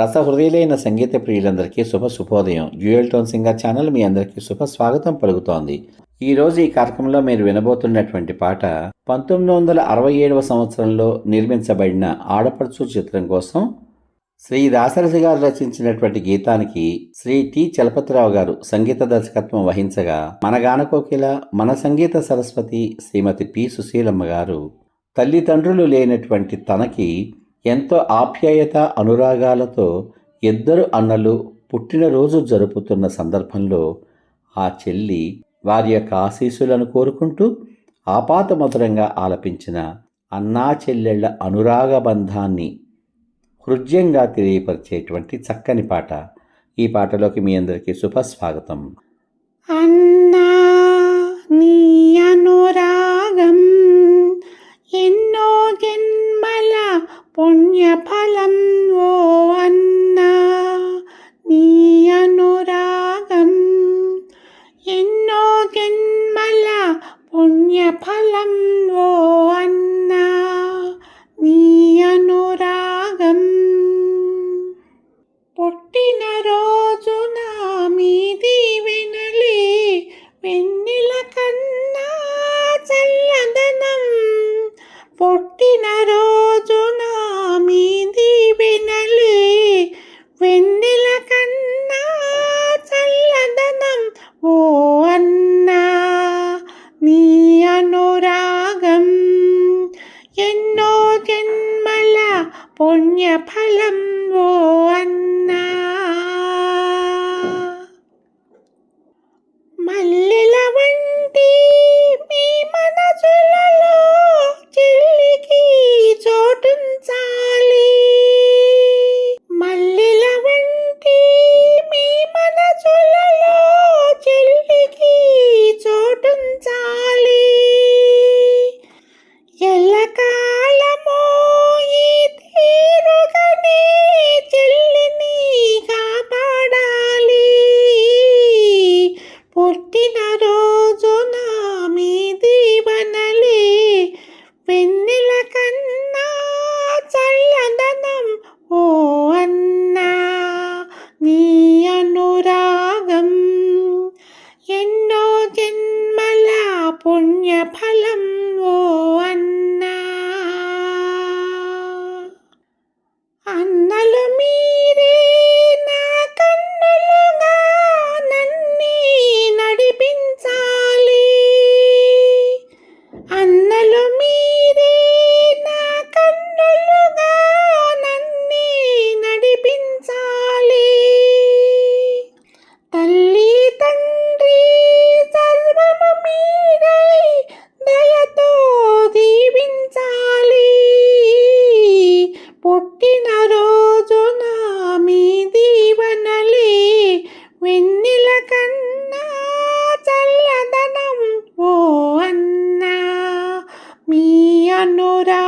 రసహృదయులైన సంగీత ప్రియులందరికీ శుభ శుభోదయం. జ్యూయల్ టోన్ సింగర్ ఛానల్ మీ అందరికీ శుభ స్వాగతం పలుకుతోంది. ఈ రోజు ఈ కార్యక్రమంలో మీరు వినబోతున్నటువంటి పాట పంతొమ్మిది వందల అరవై ఏడవ సంవత్సరంలో నిర్మించబడిన ఆడపడుచు చిత్రం కోసం శ్రీ దాసరథి గారు రచించినటువంటి గీతానికి శ్రీ టి. చలపతిరావు గారు సంగీత దర్శకత్వం వహించగా మన గానకోకిల మన సంగీత సరస్వతి శ్రీమతి పి. సుశీలమ్మ గారు తల్లిదండ్రులు లేనటువంటి తనకి ఎంతో ఆప్యాయత అనురాగాలతో ఇద్దరు అన్నలు పుట్టినరోజు జరుపుతున్న సందర్భంలో ఆ చెల్లి వారి యొక్క ఆశీస్సులను కోరుకుంటూ ఆపాతమధురంగా ఆలపించిన అన్నా చెల్లెళ్ళ అనురాగ బంధాన్ని హృదయంగా తెలియపరిచేటువంటి చక్కని పాట. ఈ పాటలోకి మీ అందరికీ శుభస్వాగతం. అన్నా నీ అనురా పుణ్యఫలం ఓ అన్నా వెన్నెల కన్నా చల్లదనం ఓ అన్నా మీ అనురా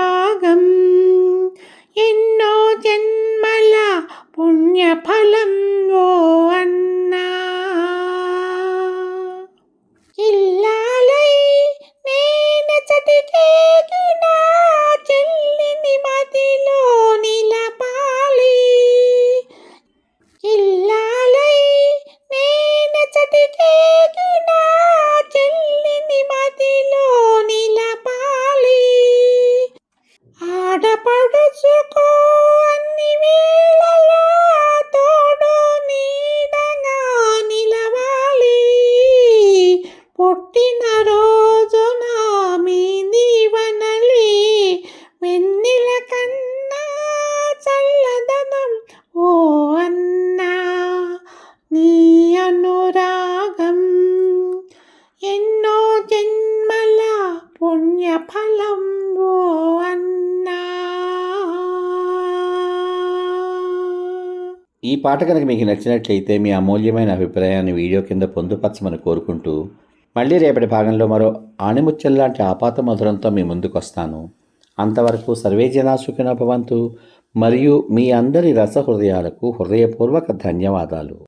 వెన్నెల కన్నా చల్లదనం ఓ అన్నా నీ అనురాగం. ఎన్నో జన్మల పుణ్యఫలం ఓ అన్నా. ఈ పాట కనుక మీకు నచ్చినట్లయితే మీ అమూల్యమైన అభిప్రాయాన్ని వీడియో కింద పొందుపరచమని కోరుకుంటూ మళ్ళీ రేపటి భాగంలో మరో ఆణిముత్యంలాంటి ఆపాత మధురంతో మీ ముందుకు వస్తాను అంతవరకు సర్వే జనాసుఖిన భవంతు. మరియు మీ అందరి రసహృదయాలకు హృదయపూర్వక ధన్యవాదాలు.